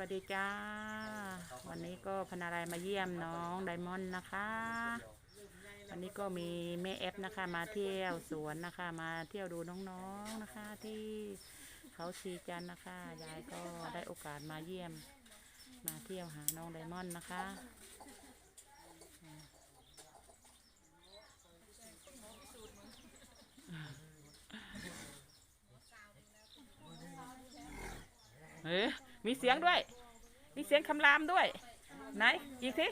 วัสดีจ้า วันนี้ก็พนารายมาเยี่ยมน้องไดมอนด์นะคะ วันนี้ก็มีแม่เอฟนะคะ มาเที่ยวสวนนะคะ มาเที่ยวดูน้องๆนะคะ ที่เขาชีจันนะคะยายก็ได้โอกาสมาเยี่ยม มาเที่ยวหาน้องไดมอนด์นะคะเอ๊ะ มีเสียงด้วย มีเสียงคำรามด้วย ไหน อีกที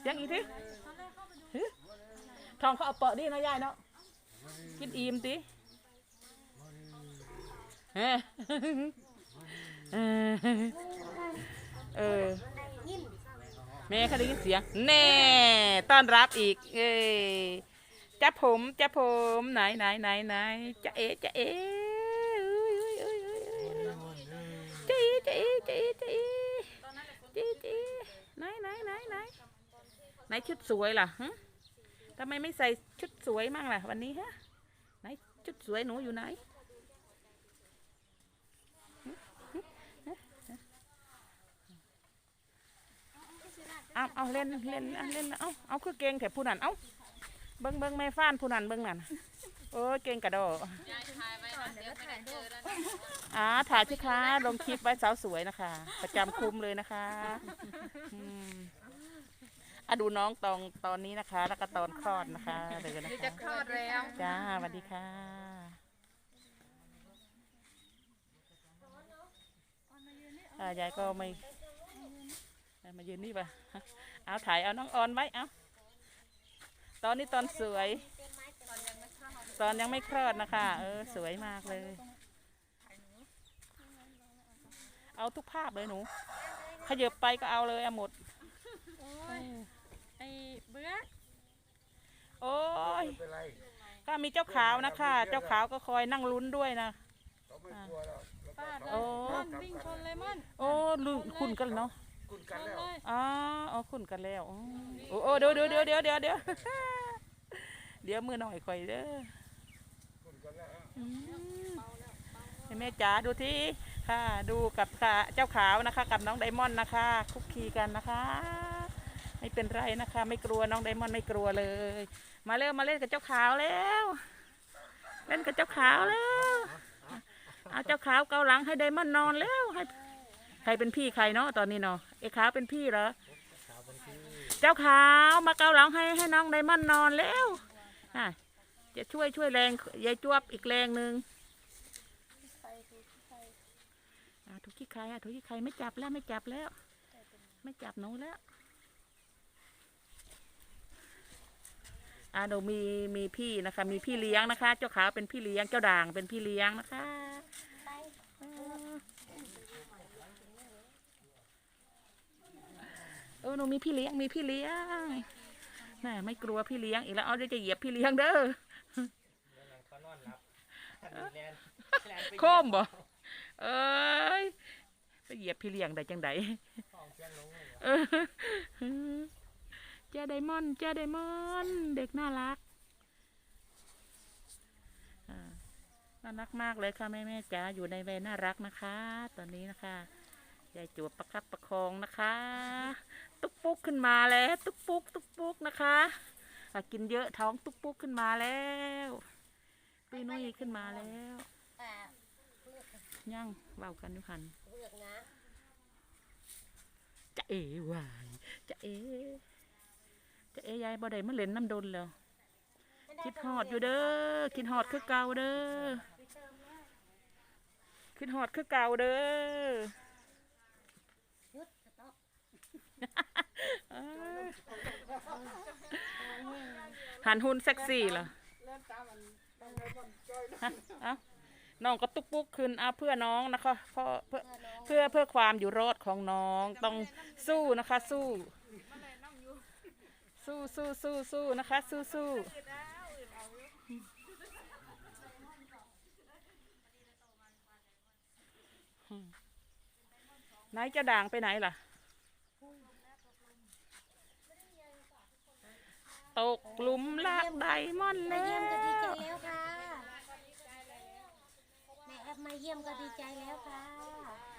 เสียงอีกทีฮึทองเขาเอาเปาะดินาะยายเนาะ กินอิ่มติเออเออแม่เขาได้ยินเสียง แน่ต้อนรับอีก เอ้ยจับผมจับผมไหนไหนไหนไหนจะเอ๋จะเอ๋เอ้ยเอ้ยเอ้ยเอ้ยเอ้ย จีจีจีจีจีจีไหนไหนไหนไหน ไหนชุดสวยล่ะฮะทำไมไม่ใส่ชุดสวยมั่งล่ะ วันนี้ฮะ ไหนชุดสวยหนูอยู่ไหนเอาเอาเล่นเล่นเอาเล่นเอาเอาคือเก่งแต่ผู้นั้นเอาเบิ้งเบิ้งแม่ฟ้านผู้นั้นเบิ้งนั่นโอ้ยเก่งกระโดดอ่าถ่ายสิคะลงคลิปไว้สาวสวยนะคะ ประจำคุมเลยนะคะ อืมอะดูน้องตองตอนนี้นะคะ แล้วก็ตอนคลอดนะคะเดี๋ยวนะจะคะคลอดแล้วจ้าสวัสดีค่ะอ่ายายก็ไม่อะมายืนนี่ปะเอาถ่ายเอาน้องออนไว้เอาตอนนี้ตอนสวย ตอนยังไม่คลอดนะคะ เออ สวยมากเลย เอาทุกภาพเลยหนูขยับไปก็เอาเลยเอาหมด ไอ้เบื่อโอ้ยก็มีเจ้าขาวนะคะ เจ้าขาวก็คอยนั่งลุ้นด้วยนะป้าโอ้ม่อนวิ่งชนเลยม่อนโอ้ลุ้นคุณกันเนาะชนเลยอ๋ออ๋อคุณกันแล้วอ๋อโอ้โอ้เดี๋ยวเดี๋ยวเดี๋ยวเดี๋ยวเดี๋ยวเดี๋ยวเดี๋ยวมือหน่อยคอยเด้ออืมให้แม่จ๋าดูที่ค่ะ ดูกับค่ะเจ้าขาวนะคะ กับน้องไดมอนด์นะคะ คุกคีกันนะคะ ไม่เป็นไรนะคะ ไม่กลัวน้องไดมอนด์ไม่กลัวเลย มาเร็วมาเล่นกับเจ้าขาวแล้ว เล่นกับเจ้าขาวแล้ว เอาเจ้าขาวเกาหลังให้ไดมอนด์นอนแล้วให้ใครเป็นพี่ใครเนาะตอนนี้เนาะไอ้ขาวเป็นพี่เหรอเจ้าขาวมาเกาหลังให้ให้น้องไดมอนด์นอนแล้วอะจะช่วยช่วยแรงยายจวบอีกแรงหนึ่งอะถูกขี้ใครอะถูกขี้ใครไม่จับแล้วไม่จับแล้ว ไม่จับหนูแล้ว อ่าหนูมีมีพี่นะคะ มีพี่เลี้ยงนะคะ เจ้าขาวเป็นพี่เลี้ยงเจ้าด่างเป็นพี่เลี้ยงนะคะเออหนูมีพี่เลี้ยงมีพี่เลี้ยงแม่ไม่กลัวพี่เลี้ยงอีกแล้วเอาเดี๋ยวจะเหยียบพี่เลี้ยงเด้อโคมบ่เอ้ยไปเหยียบพี่เลี้ยงได้จังไดเออ จ้าไดมอนด์เจ้าไดมอนด์เด็กน่ารักอ่าน่ารักมากเลยค่ะแม่แม่จ๋าอยู่ในวัยน่ารักนะคะ ตอนนี้นะคะยายจวบประคับประคองนะคะ ตุ๊กปุ๊กขึ้นมาแล้ว ตุ๊กปุ๊กตุ๊กปุ๊กนะคะอะกินเยอะท้องตุ๊กปุ๊กขึ้นมาแล้วปุ้ยนุ้ยขึ้นมาแล้วย่างเบากันอยู่หันจะเอวายจะเอ จะเอยายบ่ได้มาเล่นน้ำดนแล้วคิดฮอดอยู่เด้อคิดฮอดคือเก่าเด้อคิดฮอดคือเก่าเด้อเอ้ยหันหุ่นเซ็กซี่เหรอฮะเอาน้องก็ตุกปุกขึ้นเอาเพื่อน้องนะคะเพราะเพื่อเพื่อเพื่อความอยู่รอดของน้องต้องสู้นะคะสู้ สู้สู้สู้สู้นะคะ สู้สู้ไหนจะด่างไปไหนล่ะ ตกหลุมลากไดมอนด์มาแล้เยี่ยมก็ดีใจว แล้วค่ะแม่แอฟมาเยี่ยมก็ดีใจแล้วค่ะ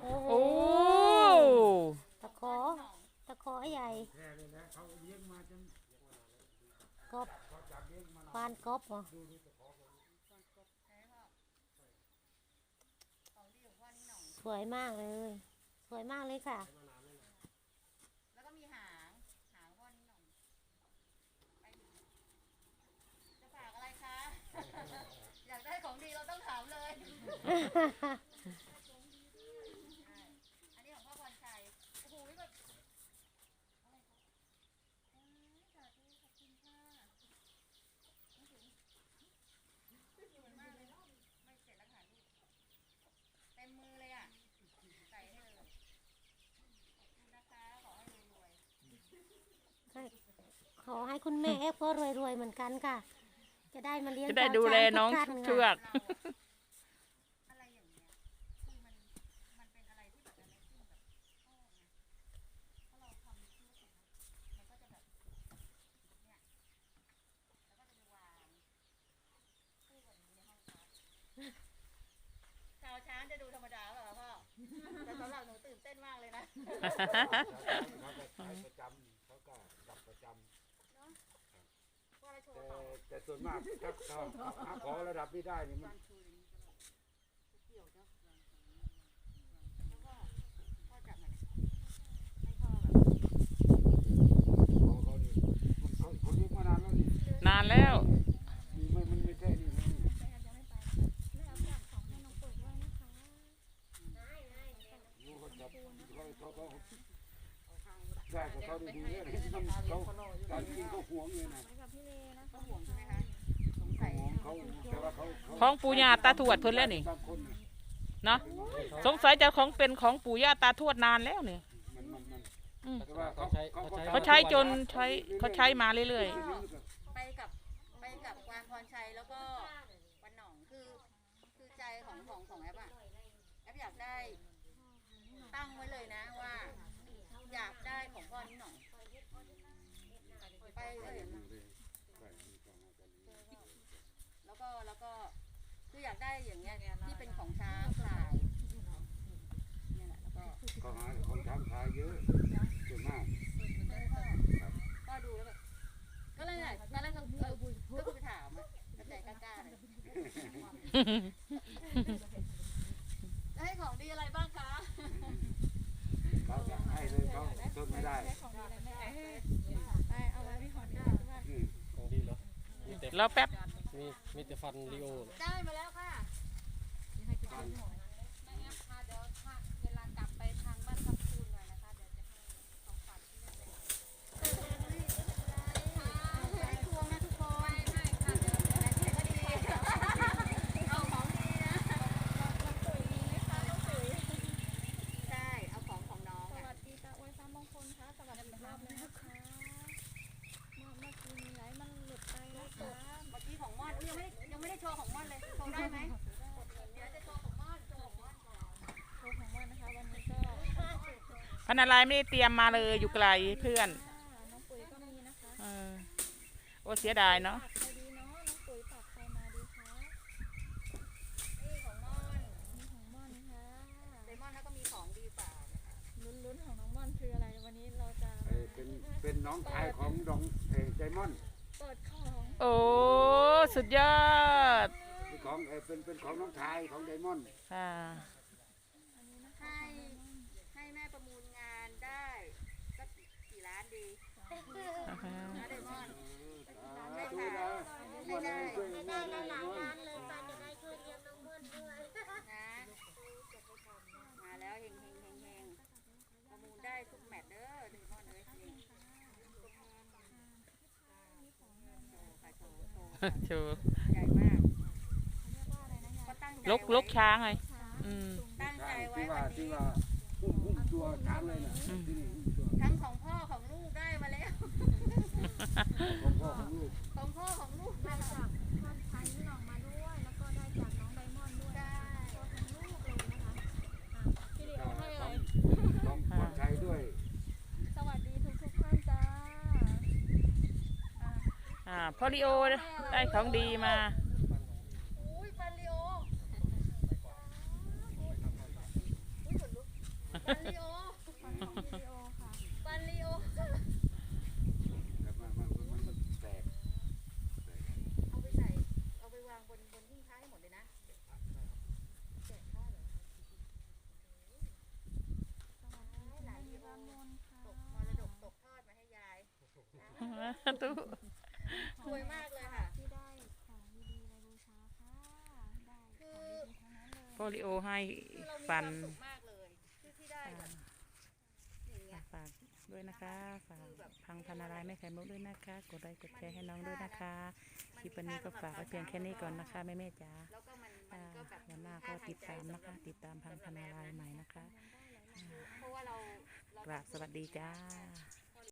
โอ้โหตะขอตะขอใหญ่ก้ยนกบฟายนกบอดูสวยมากเลย สวยมากเลยค่ะ อะใส่ให้เลยขอบคุณนะคะขอให้รวยๆให้ขอให้คุณแม่เอฟก็รวยๆเหมือนกันค่ะ จะได้มาเลี้ยงจะได้สาวดูแลช้าน้องทุกท่าเชือก เราอะไรอย่างเงี้ยคือมันมันเป็นอะไรที่แบบอะไรที่แบบชอบไงถ้าเราทำธุรกิจนะมันก็จะแบบเนี่ยแล้วก็จะไปวางคู่กับนี้ในห้องพักชาวช้างจะดูธรรมดาเปล่าคะพ่อแต่สำหรับหนูตื่นเต้นมากเลยนะ เขายประจำเขาก็ดับประจำแต่แต่ส่วนมากถ้าเขาหาของระดับนี้ได้นี่มันเกี่ยวเนาะแล้วก็พ่อจับมันให้พ่อแบบของเขานี่มันี่ นานแล้ว มีไม่มันไม่ใช่นี่มันรู้เขาจับ เขาเขาเขาใช่เขาดีๆเนี่ยมันเขาการกินเขาห่วงเลยนะห่วงใช่ไหมคะสงสัยห่วงเขาแต่ว่าเขาเขาของปู่ย่าตาทวดเพิ่นแล้วนี่บางคนน่ะเนาะสงสัยจะของเป็นของปู่ย่าตาทวดนานแล้วนี่มันมันมันแต่ว่าเขาเขาเขาใช้จนใช้เขาใช้มาเรื่อยไปกับไปกับกวางพรชัยแล้วก็วันหนองคือ คือใจของของของแอปอะแอปอยากได้ ตั้งไว้เลยนะว่า อยากได้ของพ่อนิดหน่อยไปเออแล้วก็แล้วก็คืออยากได้อย่างเงี้ยที่เป็นของช้างพลายเนี่ยแหละแล้วก็เขาหาคนช้างขายเยอะส่วนมากก็ดูแล้วแบบก็เลยอะตอนแรกก็เออก็คือไปถามอะกระใจกล้าๆเลยจะให้ของดีอะไรบ้างคะ เขาจะให้เลยเขาทนไม่ได้ เอาไว้พี่ขอดี อืม ของดีเหรอ มี แต่ๆแล้วแป๊บ มีมีแต่ฟันลีโอเหรอได้มาแล้วค่ะแม่แอฟค่ะเดี๋ยวถ้าเวลากลับไปทางบ้านคำคูณหน่อยนะคะ เดี๋ยวจะให้ของขวัญที่แม่ไปให้ทวงนะทุกคนใช่ค่ะเดี๋ยวเดี๋ยวเดี๋ยวก็ดีเอาของดีนะ ปุ๋ยมีไหมคะน้องปุ๋ย ใช่ เอาของของน้อง ส อะ วัสดีค่ะอวยพรมงคลค่ะสวัสดีรอบเลยนะคะเมื่อเมื่อกี้มีไหลมันหลุดไปนะคะ เมื่อกี้ของม่อนอุ๊ยยังไม่ได้ยังไม่ได้โชว์ของม่อนเลย โชว์ได้ไหมเดี๋ยวจะโชว์ของม่อน โชว์ของม่อนก่อน โชว์ของมันนะคะวันนี้ก็ พันอะไรไม่ได้เตรียมมาเลยอยู่ไกลเพื่อนค่ะน้องปุ๋ยก็มีนะคะเออโอ้เสียดายเนาะฝากใครดีเนาะน้องปุ๋ยฝากใครมาดีคะนี่ของม่อนมีของม่อนค่ะเดมอนเขาก็มีของดีฝากนะคะลุ้นๆของน้องม่อนคืออะไรวันนี้เราจะเอ่อเป็นเป็นน้องชายของดองเออไดมอนด์เปิดของโอ้สุดยอดเป็นของเออเป็นเป็นของน้องชายของไดมอนด์ค่ะให้ให้แม่ประมูลงานได้สัก กี่ล้านดีนะเดมอนไม่ดูนะวันนี้ช่วยแม่ได้หลายล้านนะมาแล้วเฮงเฮงเฮงเฮงประมูลได้ทุกแมตช์เด้อเดมอนเอ้ยนี่โชว์ค่ะโชว์โชว์ค่ะโชว์ใหญ่มากก็ตั้งใจลกไว้ลกช้างไงอืมตั้งใจไว้ที่วัว่านที่นี้ว่าหุ้มหุ้มตัวช้างเลยนะที่นี่หุ้มตัวทั้งของพ่อของลูกได้มาแล้ว ของพ่อของลูกของพ่อของลูกได้จากท่านพันนี่ออกมาด้วย แล้วก็ได้จากน้องไดมอนด์ด้วยตัวทั้งลูกเลยนะคะอะพี่ลีโอให้อะไร ของคนชัยด้วยสวัสดีทุกทุกๆท่านจ้าอ่าพ่อลิโอได้ของดีมา อุ้ยปันลิโออุ้ยขนลุกปันลิโอ ฟันของพี่ลีโอค่ะ ปันลิโอ แต่มันมันมันมันแตกา ธุสวยมากเลยค่ะ ที่ได้ของดีๆในบูชาค่ะ ได้คือทั้งนั้นเลยโปลิโอให้คือเรามีคฟัวานมสุขมากเลยที่ที่ได้แบบอย่างเงี้ย ฝากด้วยนะคะฝากพังพันอะไรไม่ไข่มุกด้วยนะคะ กดไลค์กดแชร์ให้น้องด้วยนะคะคลิปวันนี้ก็ฝากไว้เพียงแค่นี้ก่อนนะคะแม่แม่ๆจ๋าแล้วก็มันมันอ่าก็แบบวันหน้าก็ติดตามนะคะ ติดตามพังพันอะไรใหม่นะคะ เพราะว่าเราเรากราบสวัสดีจ้าใ